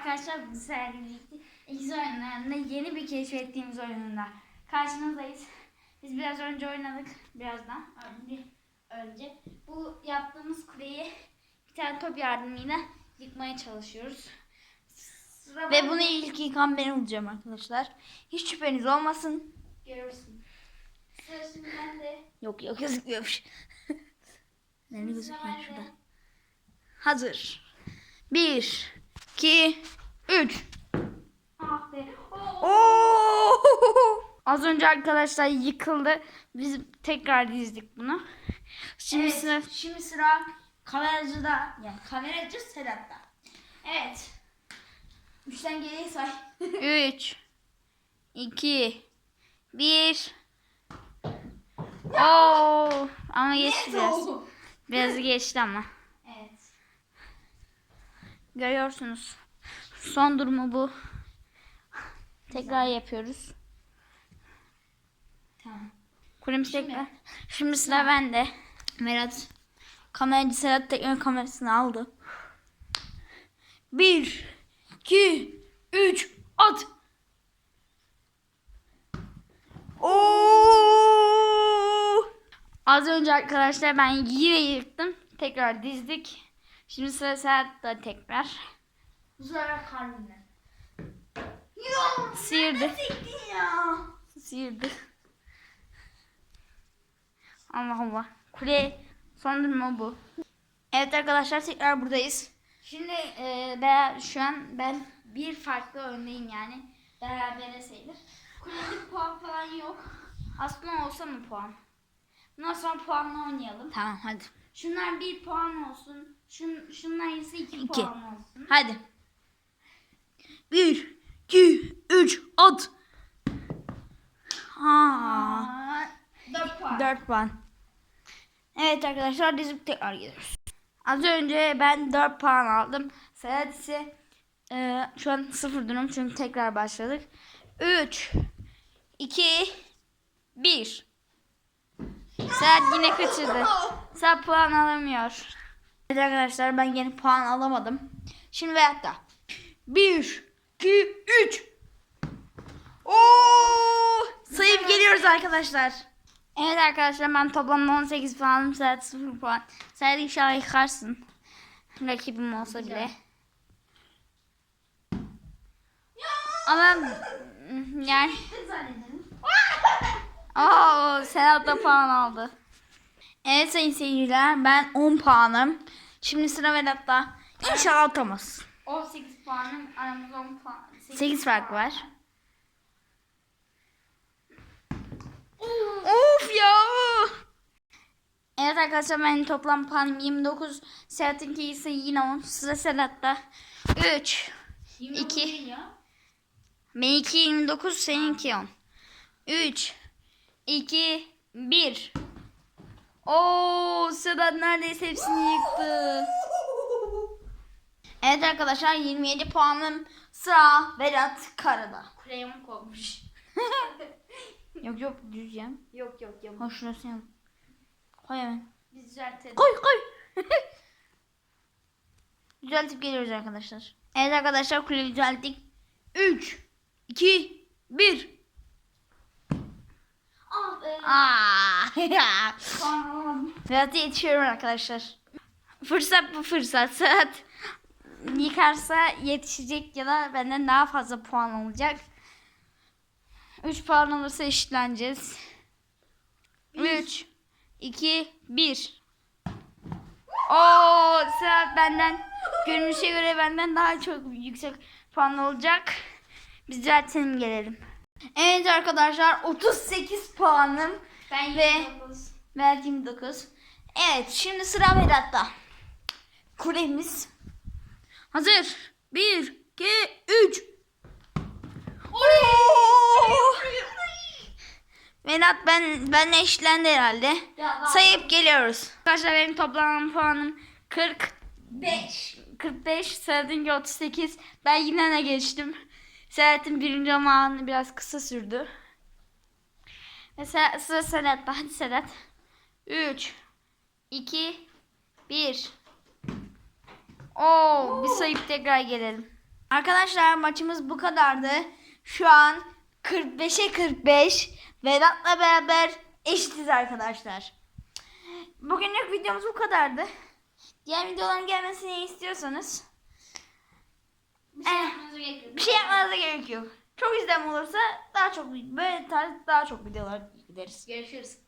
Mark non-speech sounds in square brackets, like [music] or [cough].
arkadaşlar bu sefer birlikte ikiz oyunlarında yeni bir keşfettiğimiz oyununda karşınızdayız. Biz biraz önce oynadık. Birazdan. Önce, önce. Bu yaptığımız kuleyi bir tane top yardımıyla yıkmaya çalışıyoruz. Sıra Ve bunu ilk yıkan ben olacağım arkadaşlar. Hiç şüpheniz olmasın. görürsün. Sıra şimdi bende. Yok yok gözükmüyormuş. [laughs] Nerede bende. şurada. Hazır. Bir, iki, üç. Ah be. Oo. Oo! Az önce arkadaşlar yıkıldı. Biz tekrar dizdik bunu. Şimdi Evet, sıra Şimdi sıra kameracıda. Yani kameracı Sedat'ta. Evet. Üçten geriye say. 3 2 1 Oo ama geçti biraz. Biraz geçti ama. Görüyorsunuz. Son durumu bu. Tekrar yapıyoruz. Tamam. Kulemiz tekrar. Şimdi sıra bende. Berat. Kameracı Sedat tekrar kamerasını aldı. Bir, iki, üç, at. Oo! Az önce arkadaşlar ben yine yırttım. Tekrar dizdik. Şimdi sıra Serhat'ta tekrar. Bu sefer kalbimden. Yok. Sıyırdı. Siktin ya. Sıyırdı. Allah Allah. Kule son durumu bu. Evet arkadaşlar tekrar buradayız. Şimdi e, beraber, şu an ben bir farklı öndeyim yani. Berabere sayılır. Kulede puan falan yok. Aslında olsa mı puan? Bundan sonra puanla oynayalım. Tamam hadi. Şunlar bir puan olsun. Şun, şunlar ise iki, İki. puan olsun. Hadi. Bir, iki, üç, at. Aa. Aa, dört puan. 4 puan. Evet arkadaşlar dizip tekrar geliyoruz. Az önce ben 4 puan aldım. Serhat ise e, şu an 0 durum çünkü tekrar başladık. 3 2 1 Serhat yine kaçırdı. Serhat puan alamıyor. Evet arkadaşlar ben yeni puan alamadım. Şimdi veyahut da 1, 2, 3. Oo! Sayıp geliyoruz arkadaşlar. Evet arkadaşlar ben toplamda 18 puanım. Serhat 0 puan. Serhat inşallah yıkarsın. Rakibim olsa bile. Ama yani Oo, Serhat da puan aldı. Evet sayın seyirciler ben 10 puanım. Şimdi sıra Vedat'ta. İnşallah atamaz. 18 puanım aramızda 10 puan. 8 fark var. Of ya. Evet arkadaşlar benim toplam puanım 29. Serhat'ınki ise yine 10. Sıra Serhat'ta. 3 2 Benimki 29, seninki 10. 3 2 1 Oo, Sedat neredeyse hepsini yıktı. Evet arkadaşlar 27 puanım sıra Vedat Karada. Krem kopmuş. [laughs] Yok yok düzeceğim. Yok yok yok. Ha şurası yok. Koy hemen. Biz düzeltelim. Koy koy. [laughs] Düzeltip geliyoruz arkadaşlar. Evet arkadaşlar kuleyi düzelttik. 3 2 1 Ah be. Aa. [laughs] Alamadım. Vedat'a yetişiyorum arkadaşlar. Fırsat bu fırsat. Serhat yıkarsa yetişecek ya da benden daha fazla puan alacak. 3 puan alırsa eşitleneceğiz. 3 2 1 Oo, Serhat benden görünüşe göre benden daha çok yüksek puan olacak. Biz düzeltelim gelelim. Evet arkadaşlar 38 puanım Ben Ve- ve 29. Evet şimdi sıra Vedat'ta. Kulemiz hazır. 1 2 3 Vedat ben benle eşitlendi herhalde. Sayıp geliyoruz. Arkadaşlar benim toplam puanım 45. 45, Serhat'ınki 38. Ben yine ne geçtim. Serhat'ın birinci olma biraz kısa sürdü. Mesela sıra Serhat'ta. Hadi Serhat. 3, 2, 1. Oo, bir sayıp tekrar gelelim. Arkadaşlar maçımız bu kadardı. Şu an 45'e 45 Vedat'la beraber eşitiz arkadaşlar. Bugünlük videomuz bu kadardı. Diğer videoların gelmesini istiyorsanız Bir şey Eh, yapmanıza gerek yok. bir şey yapmanıza gerek yok. Çok izlenme olursa daha çok böyle tarz daha çok videolar gideriz. Görüşürüz.